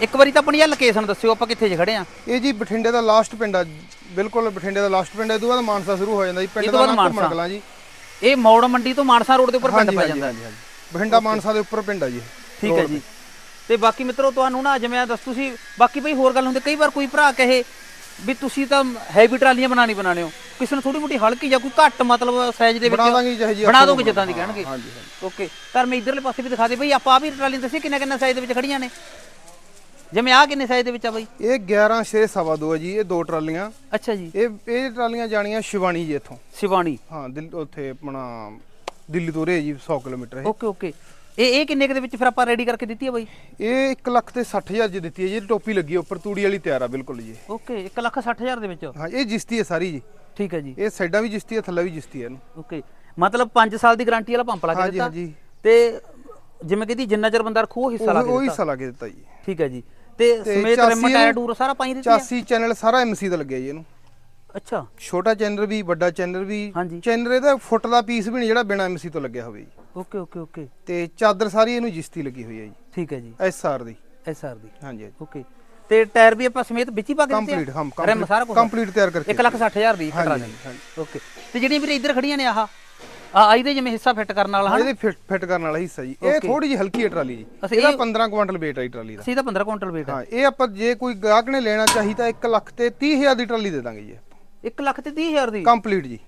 ਇੱਕ ਵਾਰੀ ਤਾਂ ਆਪਣੀ ਇਹ ਲੋਕੇਸ਼ਨ ਦੱਸਿਓ ਆਪਾਂ ਕਿੱਥੇ ਜੇ ਖੜੇ ਆ। ਇਹ ਜੀ ਬਠਿੰਡੇ ਦਾ ਲਾਸਟ ਪਿੰਡ ਆ। ਬਿਲਕੁਲ ਬਠਿੰਡੇ ਦਾ ਲਾਸਟ ਪਿੰਡ ਹੈ ਇਹ ਤੋਂ ਬਾਅਦ ਮਾਨਸਾ ਸ਼ੁਰੂ ਹੋ ਜਾਂਦਾ ਜੀ ਪਿੰਡ ਤੋਂ ਦਾ ਬਾਅਦ ਨਾਮ ਮਾਨਸਾ। ਘੁੰਮਣ ਜੀ। ਇਹ ਮੌੜ ਮੰਡੀ ਤੋਂ ਮਾਨਸਾ ਰੋਡ ਦੇ ਉੱਪਰ ਪਿੰਡ ਹਾਂਜੀ ਪੈ ਜਾਂਦਾ। ਹਾਂਜੀ ਹਾਂਜੀ। ਬਠਿੰਡਾ ਮਾਨਸਾ ਦੇ ਉੱਪਰ ਪਿੰਡ ਆ ਜੀ। ਇਹ। ਠੀਕ ਹੈ ਜੀ। ਤੇ। ਬਾਕੀ ਮਿੱਤਰੋ ਤੁਹਾਨੂੰ ਨਾ ਜਿਵੇਂ ਆ ਦੱਸ ਤੁਸੀਂ ਬਾਕੀ ਬਈ ਹੋਰ ਗੱਲ ਹੁੰਦੀ ਕਈ ਵਾਰ ਕੋਈ ਭਰਾ ਕਹੇ ਵੀ ਤੁਸੀਂ ਤਾਂ ਹੈਵੀ ਟਰਾਲੀਆਂ ਬਣਾਣੀ ਬਣਾਣੇ ਹੋ। ਕਿਸੇ ਨੂੰ ਥੋੜੀ ਮੋਟੀ ਹਲਕੀ ਜਾਂ ਕੋਈ ਘੱਟ ਮਤਲਬ ਸਾਈਜ਼ ਦੇ ਵਿੱਚ ਬਣਾ ਦਾਂਗੇ ਜੀ ਜਿਹੇ ਜੀ ਬਣਾ ਦੋਗੇ ਜਿੱਦਾਂ ਦੀ ਕਹਿਣਗੇ। ਹਾਂਜੀ ਓਕੇ। ਤਾਂ ਮੈਂ ਇਧਰਲੇ ਪਾਸੇ ਵੀ ਦਿਖਾ ਦੇ ਬਈ ਆਪਾਂ ਆ ਵੀ ਟਰਾਲੀਆਂ ਦੱਸੀ ਕਿੰਨਾ ਕਿੰਨਾ ਸਾਈਜ਼ ਦੇ ਵਿੱਚ ਖੜੀਆਂ ਨੇ। ਜਿਵੇਂ ਆ ਕਿੰਨੇ ਸਾਈਜ਼ ਦੇ ਵਿੱਚ ਆ ਬਈ? ਇਹ 11 6 ਸਵਾ ਦੋ ਹੈ ਜੀ ਇਹ ਦੋ ਟਰਾਲੀਆਂ। ਅੱਛਾ ਜੀ। ਇਹ ਇਹ ਟਰਾਲੀਆਂ ਜਾਣੀਆਂ ਸ਼ਿਵਾਣੀ ਜੀ ਇੱਥੋਂ। ਸ਼ਿਵਾਣੀ? ਹਾਂ ਦਿੱਲੀ ਉੱਥੇ ਆਪਣਾ ਦਿੱਲੀ ਤੋਂ ਰੇ ਜੀ 100 ਕਿਲੋਮੀਟਰ ਇਹ। Okay okay. ਇਹ ਇਹ ਕਿੰਨੇ ਕੁ ਦੇ ਵਿੱਚ ਫਿਰ ਆਪਾਂ ਰੈਡੀ ਕਰਕੇ ਦਿੱਤੀ ਆ ਬਈ? ਇਹ 1 ਲੱਖ ਤੇ 60000 ਜੀ ਦਿੱਤੀ ਹੈ ਜੀ ਟੋਪੀ ਲੱਗੀ ਹੈ ਉੱਪਰ ਤੂੜੀ ਵਾਲੀ ਤਿਆਰ ਆ ਬਿਲਕੁਲ ਜੀ ਓਕੇ 1 ਲੱਖ 60 ਹਜ਼ਾਰ ਦੇ ਵਿੱਚ? ਹਾਂ ਇਹ ਜਿਸਤੀ ਹੈ ਸਾਰੀ ਜੀ। ਠੀਕ ਹੈ ਜੀ। ਇਹ ਸਾਈਡਾਂ ਵੀ ਜਿਸਤੀ ਹੈ ਥੱਲੇ ਵੀ ਜਿਸਤੀ ਹੈ ਇਹਨੂੰ। ਓਕੇ। ਮਤਲਬ 5 ਸਾਲ ਦੀ ਗਾਰੰਟੀ ਵਾਲਾ ਪੰਪ ਲਾ ਕੇ ਹਾਂਜੀ ਦਿੱਤਾ? ਹਾਂਜੀ। ਤੇ ਜਿਵੇਂ ਕਹਿੰਦੀ ਜਿੰਨਾ ਚਿਰ ਬੰਦਾ ਰੱਖੂ ਉਹ ਹਿੱਸਾ ਲਾ ਉਹ ਕੇ ਉਹ ਦਿੱਤਾ? ਹਿੱਸਾ ਲਾ ਕੇ ਦਿੱਤਾ ਜੀ। ਠੀਕ ਹੈ ਜੀ। ਤੇ ਸਮੇਤ ਰਿਮ ਟਾਇਰ ਟੂਰ ਸਾਰਾ ਪਾਈ ਦਿੱਤੀ ਆ? ਚਾਸੀ ਚੈਨਲ ਸਾਰਾ ਐਮਸੀ ਦਾ ਲੱਗਿਆ ਜੀ ਇਹਨੂੰ। ਅੱਛਾ। ਛੋਟਾ ਚੈਨਲ ਵੀ ਵੱਡਾ ਚੈਨਲ ਵੀ। ਹਾਂਜੀ। ਚੈਨਲ ਇਹਦਾ ਫੁੱਟ ਦਾ ਪੀਸ ਵੀ ਨਹੀਂ ਜਿਹੜਾ ਬਿਨਾ ਐਮਸੀ ਤੋਂ ਲੱਗਿਆ ਹੋਵੇ ਜੀ। Okay okay okay. ਤੇ ਚਾਦਰ ਸਾਰੀ ਇਹਨੂੰ ਜਿਸਤੀ ਲੱਗੀ ਹੋਈ ਹੈ ਜੀ। ਠੀਕ ਹੈ ਜੀ। ਐਸਆਰ ਦੀ। ਐਸਆਰ ਦੀ। ਹਾਂਜੀ ਹਾਂਜੀ। ਓਕੇ। ਤੇ ਟਾਇਰ ਵੀ ਆਪਾਂ ਸਮੇਤ ਵਿੱਚ ਹੀ ਪਾ ਕੇ ਦਿੱਤੇ ਕੰਪਲੀਟ ਹਮ ਰਿਮ ਸਾਰਾ ਕੁਝ ਕੰਪਲੀਟ ਤਿਆਰ ਕਰਕੇ। 1 ਲੱਖ 60 ਹਜ਼ਾਰ ਦੀ ਕਟਰਾ ਹਾਂਜੀ ਦੇ ਹਾਂਜੀ। ਓਕੇ। ਤੇ ਜਿਹੜੀਆਂ ਵੀਰੇ ਇੱਧਰ ਖੜੀਆਂ ਨੇ ਆਹ? ਆ ਇਹਦੇ ਜਿਵੇਂ ਹਿੱਸਾ ਫਿੱਟ ਕਰਨ ਵਾਲਾ ਹਨ? ਇਹਦੇ ਫਿੱਟ ਫਿੱਟ ਕਰਨ ਵਾਲਾ ਹਿੱਸਾ ਜੀ। ਇਹ ਥੋੜੀ ਜਿਹੀ ਹਲਕੀ ਹੈ ਟਰਾਲੀ ਜੀ। ਇਹਦਾ ਇਹ- 15 ਕੁਇੰਟਲ weight ਹੈ ਜੀ ਟਰਾਲੀ ਦਾ। ਤਾਂ 15 ਕੁਇੰਟਲ weight ਹੈ ਹਾਂ ਇਹ ਆਪਾਂ ਜੇ ਕੋਈ ਗਾਹਕ ਨੇ ਲੈਣਾ ਚਾਹੀ ਤਾਂ 1 ਲੱਖ ਤੇ 30000 ਦੀ ਟਰਾਲੀ ਦੇ ਦਾਂਗੇ ਜੀ 1 ਲੱਖ ਤੇ 30000 ਦੀ? ਕੰਪਲੀਟ ਜੀ।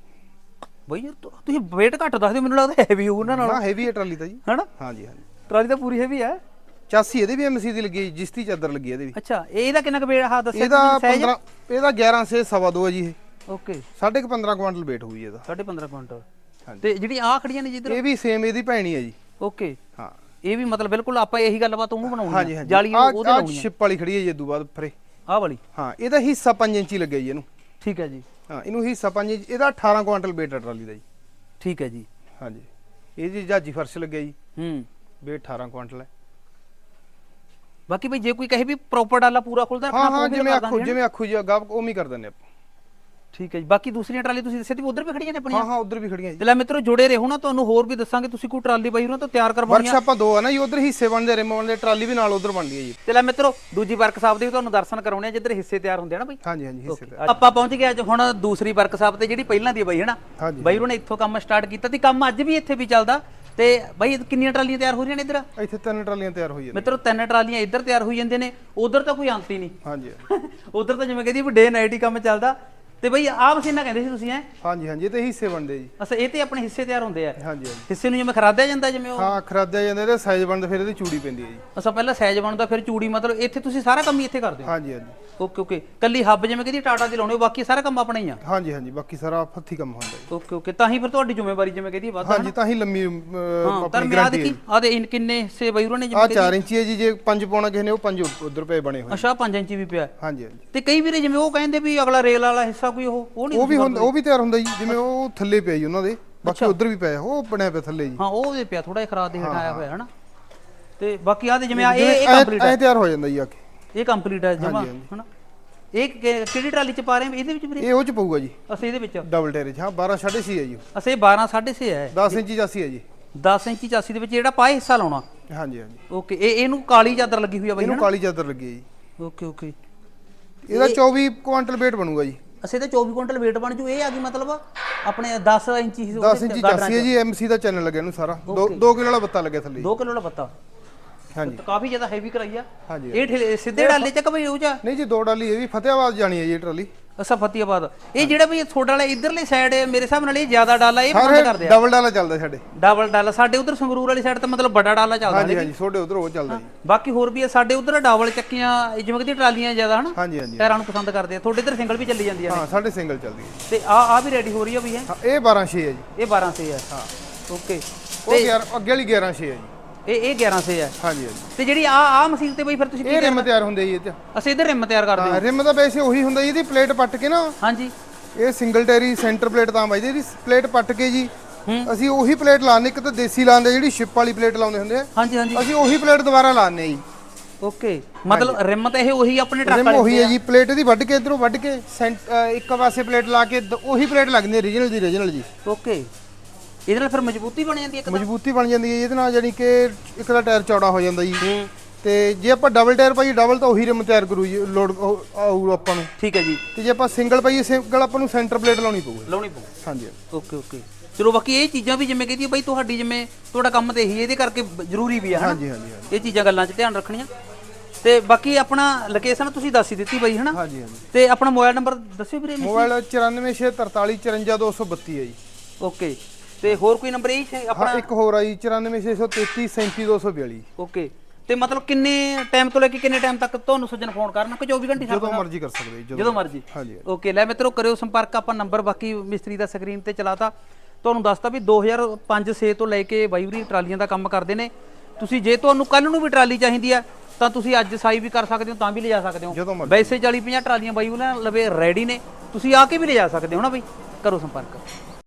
ਬਈ ਤੁਸੀਂ weight ਘੱਟ ਦੱਸਦੇ ਹੋ, ਮੈਨੂੰ ਲੱਗਦਾ ਹੈਵੀ ਹੋਊ ਉਹਨਾਂ ਨਾਲ। ਨਾ ਹੈਵੀ ਹੈ ਟਰਾਲੀ ਤਾਂ ਜੀ। ਹੈਨਾ? ਹਾਂਜੀ ਹਾਂਜੀ ਟਰਾਲੀ ਤਾਂ ਪੂਰੀ ਹੈਵੀ ਹੈ ਚਾਸੀ ਇਹਦੇ ਵੀ ਐਮਸੀ ਦੀ ਲੱਗੀ ਹੈ ਜੀ, ਜਿਸ ਦੀ ਚਾਦਰ ਲੱਗੀ ਹੈ ਇਹਦੇ ਵੀ। ਅੱਛਾ ਇਹ- ਇਹਦਾ ਕਿੰਨਾ ਕੁ weight ਹਾਂ ਦੱਸਿਆ ਇਹਦਾ ਤੁਸੀਂ size? 15 ਇਹਦਾ 11 ਸੇ ਸਵਾ ਦੋ ਹੈ ਜੀ ਇਹ। ਓਕੇ ਸਾਢੇ ਕੁ 15 ਕੁਆਂਟਲ weight ਹੋਊ ਜੀ ਇਹਦਾ। 15.5 ਕੁਇੰਟਲ। ਤੇ ਜਿਹੜੀ ਆ ਖੜੀਆਂ ਨੇ ਜਿੱਧਰ ਇਹ ਵੀ ਸੇਮ ਇਹਦੀ ਭੈਣੀ ਹੈ ਜੀ। ਓਕੇ ਹਾਂ। ਇਹ ਵੀ ਮਤਲਬ ਬਿਲਕੁਲ ਆਪਾਂ ਇਹੀ ਗੱਲਬਾਤ ਉਹਨੂੰ ਬਣਾਉਣੀ ਹਾਂਜੀ ਜਾਲੀ ਆਹ- ਉਹਦੇ ਆਹ ਲਾਉਣੀ ਆ ਸ਼ਿਪ ਵਾਲੀ ਖੜੀ ਹੈ ਜੀ ਇਦੋਂ ਬਾਅਦ ਫਰੇ ਆਹ ਵਾਲੀ? ਹਾਂ ਇਹਦਾ ਹਿੱਸਾ 5 ਇੰਚੀ ਲੱਗਿਆ ਜੀ ਇਹਨੂੰ। ਠੀਕ ਹੈ ਜੀ। ਹਾਂ ਇਹਨੂੰ ਹਿੱਸਾ 5 ਇੰਚ ਇਹਦਾ 18 ਕੁਆਂਟਲ weight ਹੈ ਟਰਾਲੀ ਦਾ ਜੀ। ਠੀਕ ਹੈ ਜੀ। ਹਾਂਜੀ। ਇਹ ਜੀ ਜਹਾਜੀ ਫਰਸ਼ ਲੱਗਿਆ ਜੀ। ਹੂੰ। weight 18 ਕੁਆਂਟਲ ਹੈ। ਬਾਕੀ ਬਈ ਜੇ ਕੋਈ ਕਹੇ ਵੀ ਪ੍ਰੋਪਰ ਡਾਲਾ ਪੂਰਾ ਖੁੱਲਦਾ ਹਾਂ ਹਾਂ ਜਿਵੇਂ ਆਖੂ ਜਿਵੇਂ ਆਖੂ ਜੀ ਗਾਹਕ ਉਵੇਂ ਹੀ ਕਰ ਦਿੰਦੇ ਆਪਾਂ। ਠੀਕ ਹੈ ਜੀ। ਬਾਕੀ ਦੂਸਰੀਆਂ ਟਰਾਲੀ ਤੁਸੀਂ ਦੱਸਿਆ ਤੇ ਉਧਰ ਵੀ ਖੜੀਆਂ ਨੇ ਹਾਂ ਆਪਣੀਆਂ? ਹਾਂ ਉਧਰ ਵੀ ਖੜੀਆਂ ਜੀ। ਤੇ ਲੈ ਮਿੱਤਰੋ ਜੁੜੇ ਰਹੋ ਨਾ ਤੁਹਾਨੂੰ ਹੋਰ ਵੀ ਦੱਸਾਂਗੇ ਤੁਸੀਂ ਕੋਈ ਟਰਾਲੀ ਬਾਈ ਉਹਨਾਂ ਤੋਂ ਤਿਆਰ ਕਰਵਾਉਣੀ ਆ ਵਰਕਸ਼ਾਪਾਂ ਦੋ ਆ ਨਾ ਜੀ ਉਧਰ ਹਿੱਸੇ ਬਣਦੇ ਰਿਮ ਬਣਦੇ ਟਰਾਲੀ ਵੀ ਨਾਲ ਉਧਰ ਬਣਦੀ ਹੈ ਜੀ। ਤੇ ਲੈ ਮਿੱਤਰੋ ਦੂਜੀ ਵਰਕਸ਼ਾਪ ਦੇ ਵੀ ਤੁਹਾਨੂੰ ਦਰਸ਼ਨ ਕਰਾਉਣੇ ਆ ਜਿੱਧਰ ਹਿੱਸੇ ਤਿਆਰ ਹੁੰਦੇ ਆ ਨਾ ਬਈ। ਹਾਂਜੀ ਹਾਂਜੀ ਹਿੱਸੇ ਤੇ ਆਪਾਂ ਪਹੁੰਚ ਗਏ ਅੱਜ ਹੁਣ ਦੂਸਰੀ ਵਰਕਸ਼ਾਪ ਤੇ ਜਿਹੜੀ ਪਹਿਲਾਂ ਦੀ ਬਈ ਹੈਨਾ ਹਾਂਜੀ ਬਾਈ ਉਹਨੇ ਇੱਥੋਂ ਕੰਮ ਸਟਾਰਟ ਕੀਤਾ ਤੇ ਕੰਮ ਅੱਜ ਵੀ ਇੱਥੇ ਵੀ ਚੱਲਦਾ। ਤੇ ਬਾਈ ਕਿੰਨੀਆਂ ਟਰਾਲੀਆਂ ਤਿਆਰ ਹੋ ਰਹੀਆਂ ਨੇ ਇੱਧਰ? ਇੱਥੇ ਤਿੰਨ ਟਰਾਲੀਆਂ ਤਿਆਰ ਹੋਈ ਜਾਂਦੀਆਂ ਮਿੱਤਰੋ ਤਿੰਨ ਟਰਾਲੀਆਂ ਇੱਧਰ ਤਿਆਰ ਹੋਈ ਜਾਂਦੇ ਨੇ ਉਧਰ ਤਾਂ ਕੋਈ ਅੰਤ ਹੀ ਨਹੀਂ। ਹਾਂਜੀ। [laughs] ਉਧਰ ਤਾਂ ਜਿਵੇਂ ਕਹਿੰਦੀ ਵੀ ਡੇ ਨਾਈਟ ਹੀ ਕੰਮ ਚੱਲਦਾ। ਤੇ ਬਈ ਆਹ ਮਸ਼ੀਨਾਂ ਕਹਿੰਦੇ ਸੀ ਤੁਸੀਂ ਐ ਹਾਂਜੀ ਹਾਂਜੀ ਇਹ ਤੇ ਹਿੱਸੇ ਬਣਦੇ ਜੀ। ਅਸਾ ਇਹ ਤੇ ਆਪਣੇ ਹਿੱਸੇ ਤਿਆਰ ਹੁੰਦੇ ਆ। ਹਾਂਜੀ ਹਾਂਜੀ। ਹਿੱਸੇ ਨੂੰ ਜਿਵੇਂ ਖਰਾਦਿਆ ਜਾਂਦਾ ਜਿਵੇਂ ਉਹ? ਹਾਂ ਖਰਾਦਿਆ ਜਾਂਦਾ ਇਹਦੇ ਸਾਈਜ਼ ਬਣਦੇ ਫਿਰ ਇਹਦੀ ਚੂੜੀ ਪੈਂਦੀ ਹੈ ਜੀ। ਅਸਾ ਪਹਿਲਾਂ ਸਾਈਜ਼ ਬਣਦਾ ਫਿਰ ਚੂੜੀ ਮਤਲਬ ਇੱਥੇ ਤੁਸੀਂ ਸਾਰਾ ਕੰਮ ਹੀ ਇੱਥੇ ਕਰਦੇ ਹੋ? ਹਾਂਜੀ ਹਾਂਜੀ। Okay okay. ਕੱਲੀ ਹੱਬ ਜਿਵੇਂ ਕਹਿੰਦੀ ਟਾਟਾ ਦੀ ਲਾਉਣੇ ਬਾਕੀ ਸਾਰਾ ਕੰਮ ਆਪਣਾ ਹੀ ਆ? ਹਾਂਜੀ ਹਾਂਜੀ ਬਾਕੀ ਸਾਰਾ ਹੱਥੀ ਕੰਮ ਹੁੰਦਾ ਜੀ। Okay okay. ਤਾਂ ਹੀ ਫਿਰ ਤੁਹਾਡੀ ਜ਼ਿੰਮੇਵਾਰੀ ਜਿਵੇਂ ਕਹਿੰਦੀ ਵੱਧ ਹਾਂਜੀ ਤਾਂ ਹੀ ਲੰਮੀ ਅਹ, ਹਾਂ ਤਾਂ ਆਪਣੀ ਮਿਆਦ ਗਾਰੰਟੀ ਕੀ ਆਦੇ ਇਨ ਕਿੰਨੇ ਹਿੱਸੇ ਬਈ ਉਹਨਾਂ ਨੇ ਆ ਜਿਵੇਂ 4 ਇੰਚੀ ਹੈ ਜੀ ਜੇ 5 ਪਾਉਣਾ ਕਿਸੇ ਨੇ ਉਹ 5 ਉਧਰ ਪਏ ਬਣੇ ਹੋਏ ਅਸ਼ਾ 5 ਇੰਚੀ ਵੀ ਪਿਆ। ਹਾਂਜੀ ਹਾਂਜੀ। ਤੇ ਕਈ ਵੀਰੇ ਜਿਵੇਂ ਉਹ ਕਹਿੰਦੇ ਵੀ ਅਗਲਾ ਰੇਲ ਵਾਲਾ ਹਿੱਸਾ ਕੋਈ ਉਹ ਉਹ ਨਹੀਂ ਉਹ ਵੀ ਹੁੰਦਾ ਉਹ ਵੀ ਤਿਆਰ ਹੁੰਦਾ ਜੀ ਜਿਵੇਂ ਉਹ ਥੱਲੇ ਪਿਆ ਜੀ ਉਹਨਾਂ ਦੇ ਬਾਕੀ ਉਧਰ ਵੀ ਪਿਆ ਉਹ ਬਣਿਆ ਪਿਆ ਥੱਲੇ ਜੀ। ਹਾਂ ਉਹ ਉਹਦੇ ਪਿਆ ਥੋੜਾ ਜਿਹਾ ਖਰਾਬ ਦੇ ਹੇਠ ਆਇਆ ਹੋਇਆ ਹਨਾ। ਤੇ ਬਾਕੀ ਆਦੇ ਜਿਵੇਂ ਆ ਇਹ ਇਹ ਕੰਪਲੀਟ ਹੈ। ਤਿਆਰ ਹੋ ਜਾਂਦਾ ਜੀ ਆ ਕੇ। ਇਹ ਕੰਪਲੀਟ ਹੈ ਜਮਾ। ਹਨਾ। ਇਹ ਕਿਹੜੀ ਟਰਾਲੀ ਚ ਪਾ ਰਹੇ ਆ ਇਹਦੇ ਵਿੱਚ ਵੀਰੇ? ਇਹ ਉਹ ਚ ਪਊਗਾ ਜੀ। ਅਸੀਂ ਇਹਦੇ ਵਿੱਚ। ਡਬਲ ਟੈਰੇਜ ਹਾਂ 12 6.5 ਹੈ ਜੀ। ਅਸੀਂ 12 6.5 ਹੈ। 10 ਇੰਚੀ ਚਾਸੀ ਹੈ ਜੀ। 10 ਇੰਚੀ ਚਾਸੀ ਦੇ ਵਿੱਚ ਜਿਹੜਾ ਪਾਏ ਹਿੱਸਾ ਲਾਉਣਾ। ਹਾਂਜੀ ਹਾਂਜੀ। ਓਕੇ ਇਹ ਇਹਨੂੰ ਕਾਲੀ ਚਾਦਰ ਲੱਗੀ ਹੋਈ ਆ ਬਈ ਇਹਨੂੰ ਹਨਾ? ਕਾਲੀ ਚਾਦਰ ਲੱਗੀ ਹੈ ਜੀ। Okay okay. ਇਹਦਾ 24 ਕੁਆਂਟਲ weight ਬਣੂਗਾ ਜੀ। ਅਸੀਂ ਤਾਂ 24 ਕੁਇੰਟਲ weight ਬਣ ਜੂ ਇਹ ਆ ਗਈ ਮਤਲਬ? ਆਪਣੇ 10 ਇੰਚੀ ਸੀ 10 ਇੰਚੀ ਚਾਸੀ ਹੈ ਜੀ ਐਮਸੀ ਦਾ ਚੈਨਲ ਲੱਗਿਆ ਇਹਨੂੰ ਸਾਰਾ। 2 2 ਕਿਲੋ। ਵਾਲਾ ਬੱਤਾ ਲੱਗਿਆ ਥੱਲੇ ਜੀ। 2 ਕਿਲੋ ਦਾ ਪੱਤਾ। ਹਾਂਜੀ। ਤਾਂ ਕਾਫੀ ਜ਼ਿਆਦਾ ਹੈਵੀ ਕਰਾਈ ਆ। ਹਾਂਜੀ। ਇਹ ਸਿੱਧੇ ਡਾਲੇ ਚ ਕਬਈ ਉਹ ਜਾ? ਨਹੀਂ ਜੀ ਦੋ ਡਾਲੀ ਇਹ ਵੀ ਫਤਿਆਬਾਦ ਜਾਣੀ ਹੈ ਜੀ ਇਹ ਟਰਾਲੀ। ਅਸਾ ਫਤਿਆਬਾਦ ਇਹ ਜਿਹੜਾ ਵੀ ਥੋੜਾ ਵਾਲਾ ਇਧਰਲੇ ਸਾਈਡ ਮੇਰੇ ਹਿਸਾਬ ਨਾਲ ਇਹ ਜ਼ਿਆਦਾ ਡਾਲਾ ਇਹ ਪਸੰਦ ਕਰਦੇ ਆ। ਡਬਲ ਡਾਲਾ ਚੱਲਦਾ ਸਾਡੇ। ਡਬਲ ਡਾਲਾ ਸਾਡੇ ਉਧਰ ਸੰਗਰੂਰ ਵਾਲੀ ਸਾਈਡ ਤਾਂ ਮਤਲਬ ਵੱਡਾ ਡਾਲਾ ਚੱਲਦਾ ਹਾਂਜੀ ਹਾਂਜੀ ਤੁਹਾਡੇ ਉਧਰ ਉਹ ਚੱਲਦਾ ਜੀ। ਬਾਕੀ ਹੋਰ ਵੀ ਆ ਸਾਡੇ ਉਧਰ ਡਬਲ ਚੱਕੀਆਂ ਜਿਵੇਂ ਕਿ ਟਰਾਲੀਆਂ ਜ਼ਿਆਦਾ ਹਨਾ? ਹਾਂਜੀ ਹਾਂਜੀ। ਟਾਇਰਾਂ ਨੂੰ ਪਸੰਦ ਕਰਦੇ ਆ। ਤੁਹਾਡੇ ਇਧਰ ਸਿੰਗਲ ਵੀ ਚੱਲੀ ਜਾਂਦੀਆਂ ਨੇ? ਹਾਂ ਸਾਡੇ ਸਿੰਗਲ ਚੱਲਦੀ ਹੈ। ਤੇ ਆ ਆ ਵੀ ਰੈਡੀ ਹੋ ਰਹੀ ਆ ਵੀ ਹੈ ਇਹ 12 6 ਹੈ ਜੀ। ਇਹ 12 ਸੇ ਹੈ ਹਾਂ। ਓਕੇ ਉਹ 11 ਅੱਗੇ ਵਾਲੀ 11 6 ਹੈ ਜੀ। ਇਹ ਇਹ 11 ਸੇ ਹੈ ਹਾਂਜੀ ਹਾਂਜੀ। ਤੇ ਜਿਹੜੀ ਆ ਆ ਮਸ਼ੀਨ ਤੇ ਬਈ ਫਿਰ ਤੁਸੀਂ ਇਹ ਰਿਮ ਤਿਆਰ ਹੁੰਦੇ ਜੀ ਇਹ ਤੇ। ਅਸੀਂ ਇਹਦੇ ਰਿਮ ਤਿਆਰ ਕਰਦੇ ਹਾਂ। ਰਿਮ ਤਾਂ ਵੈਸੇ ਉਹੀ ਹੁੰਦਾ ਜੀ ਇਹਦੀ ਪਲੇਟ ਪੱਟ ਕੇ ਨਾ। ਹਾਂਜੀ। ਇਹ ਸਿੰਗਲ ਟੈਰੀ ਸੈਂਟਰ ਪਲੇਟ ਤਾਂ ਵੱਜਦੀ ਇਹਦੀ ਪਲੇਟ ਪੱਟ ਕੇ ਜੀ ਅਸੀਂ ਉਹੀ ਪਲੇਟ ਲਾਉਂਦੇ ਇੱਕ ਤਾਂ ਦੇਸੀ ਲਾਉਂਦੇ ਜਿਹੜੀ ਸ਼ਿਪ ਵਾਲੀ ਪਲੇਟ ਲਾਉਂਦੇ ਹੁੰਦੇ ਆ। ਹਾਂਜੀ ਹਾਂਜੀ। ਅਸੀਂ ਉਹੀ ਪਲੇਟ ਦੁਬਾਰਾ ਲਾਉਂਦੇ ਜੀ। ਓਕੇ। ਮਤਲਬ ਰਿਮ ਤਾਂ ਇਹ ਉਹੀ ਆਪਣੇ ਟਰੱਕ ਰਿਮ ਵਾਲੇ ਉਹੀ ਹੈ ਜੀ ਪਲੇਟ ਇਹਦੀ ਵੱਢ ਕੇ ਇਧਰੋਂ ਵੱਢ ਕੇ ਸੈਂਟ- ਅ, ਇੱਕ ਪਾਸੇ ਪਲੇਟ ਲਾ ਕੇ ਦ- ਉਹੀ ਪਲੇਟ ਲੱਗਦੀ ਹੈ ਰੀਜਨਲ ਦੀ ਰੀਜਨਲ ਜੀ। ਓਕੇ। ਇਹਦੇ ਨਾਲ ਫਿਰ ਮਜ਼ਬੂਤੀ ਬਣ ਜਾਂਦੀ ਹੈ ਇੱਕ ਮਜ਼ਬੂਤੀ ਬਣ ਜਾਂਦੀ ਹੈ ਇਹਦੇ ਨਾਲ ਜਾਨੀ ਕਿ ਇੱਕ ਦਾ ਟਾਇਰ ਚੌੜਾ ਹੋ ਜਾਂਦਾ ਜੀ। ਹੂੰ। ਤੇ ਜੇ ਆਪਾਂ ਡਬਲ ਟਾਇਰ ਪਾਈਏ ਡਬਲ ਤਾਂ ਉਹੀ ਰਿਮ ਤਿਆਰ ਕਰੂ ਜੀ ਲੋਡ ਆਊ ਆਪਾਂ ਨੂੰ। ਠੀਕ ਹੈ ਜੀ। ਤੇ ਜੇ ਆਪਾਂ ਸਿੰਗਲ ਪਾਈਏ ਸਿੰਗਲ ਆਪਾਂ ਨੂੰ ਸੈਂਟਰ ਪਲੇਟ ਲਾਉਣੀ ਪਊਗੀ। ਲਾਉਣੀ ਪਊ। ਹਾਂਜੀ ਓਕੇ ਓਕੇ। ਚਲੋ ਬਾਕੀ ਇਹ ਚੀਜ਼ਾਂ ਵੀ ਜਿਵੇਂ ਕਹਿੰਦੀ ਬਈ ਤੁਹਾਡੀ ਜਿਵੇਂ ਤੁਹਾਡਾ ਕੰਮ ਤੇ ਇਹੀ ਇਹਦੇ ਕਰਕੇ ਜ਼ਰੂਰੀ ਵੀ ਹੈ ਹਨਾ? ਹਾਂਜੀ ਹਾਂਜੀ ਇਹ ਚੀਜ਼ਾਂ ਗੱਲਾਂ 'ਚ ਧਿਆਨ ਰੱਖਣੀਆਂ। ਤੇ ਬਾਕੀ ਆਪਣਾ ਲੋਕੇਸ਼ਨ ਤੁਸੀਂ ਦੱਸ ਹੀ ਦਿੱਤੀ ਬਈ ਹਨਾ? ਹਾਂਜੀ ਹਾਂਜੀ। ਤੇ ਆਪਣਾ ਮੋਬਾਈਲ ਨੰਬਰ ਦੱਸਿਓ ਵੀਰੇ ਮੋਬਾਈਲ 9464454232 ਹੈ ਜੀ। ਓਕੇ। ਤੇ ਹੋਰ ਕੋਈ ਨੰਬਰ ਇਹ ਹੈ ਆਪਣਾ? ਹਾਂ ਇੱਕ ਹੋਰ ਆ ਜੀ 9463337242 ਓਕੇ ਤੇ ਮਤਲਬ ਕਿੰਨੇ ਟਾਈਮ ਤੋਂ ਲੈ ਕੇ ਕਿੰਨੇ ਟਾਈਮ ਤੱਕ ਤੁਹਾਨੂੰ ਸੱਜਣ ਫੋਨ ਕਰਨ ਕਿ 24 ਘੰਟੇ ਜਦੋਂ ਮਰਜ਼ੀ ਕਰ ਸਕਦੇ ਜੀ ਜਦੋਂ ਮਰਜ਼ੀ। ਹਾਂਜੀ ਓਕੇ ਲੈ ਮਿੱਤਰੋ ਕਰਿਓ ਸੰਪਰਕ ਆਪਾਂ ਨੰਬਰ ਬਾਕੀ ਮਿਸਤਰੀ ਦਾ ਸਕਰੀਨ ਤੇ ਚਲਾਤਾ। ਤੁਹਾਨੂੰ ਦੱਸਤਾ ਵੀ 2005-6 ਤੋਂ ਲੈ ਕੇ ਬਾਈਵਰੀ ਟਰਾਲੀਆਂ ਦਾ ਕੰਮ ਕਰਦੇ ਨੇ। ਤੁਸੀਂ ਜੇ ਤੁਹਾਨੂੰ ਕੱਲ ਨੂੰ ਵੀ ਟਰਾਲੀ ਚਾਹੀਦੀ ਆ ਤਾਂ ਤੁਸੀਂ ਅੱਜ ਸਾਈ ਵੀ ਕਰ ਸਕਦੇ ਹੋ ਤਾਂ ਵੀ ਲਿਜਾ ਸਕਦੇ ਹੋ। ਜਦੋਂ ਮਰਜ਼ੀ। ਵੈਸੇ 40-50 ਟਰਾਲੀਆਂ ਬਾਈਵਰੀ ਲਵੇ ਰੈਡੀ ਨੇ। ਤੁਸੀਂ ਆ ਕੇ ਵੀ ਲਿਜਾ ਸਕਦੇ ਹੋ ਨਾ ਬਈ? ਕਰੋ ਸੰਪਰਕ।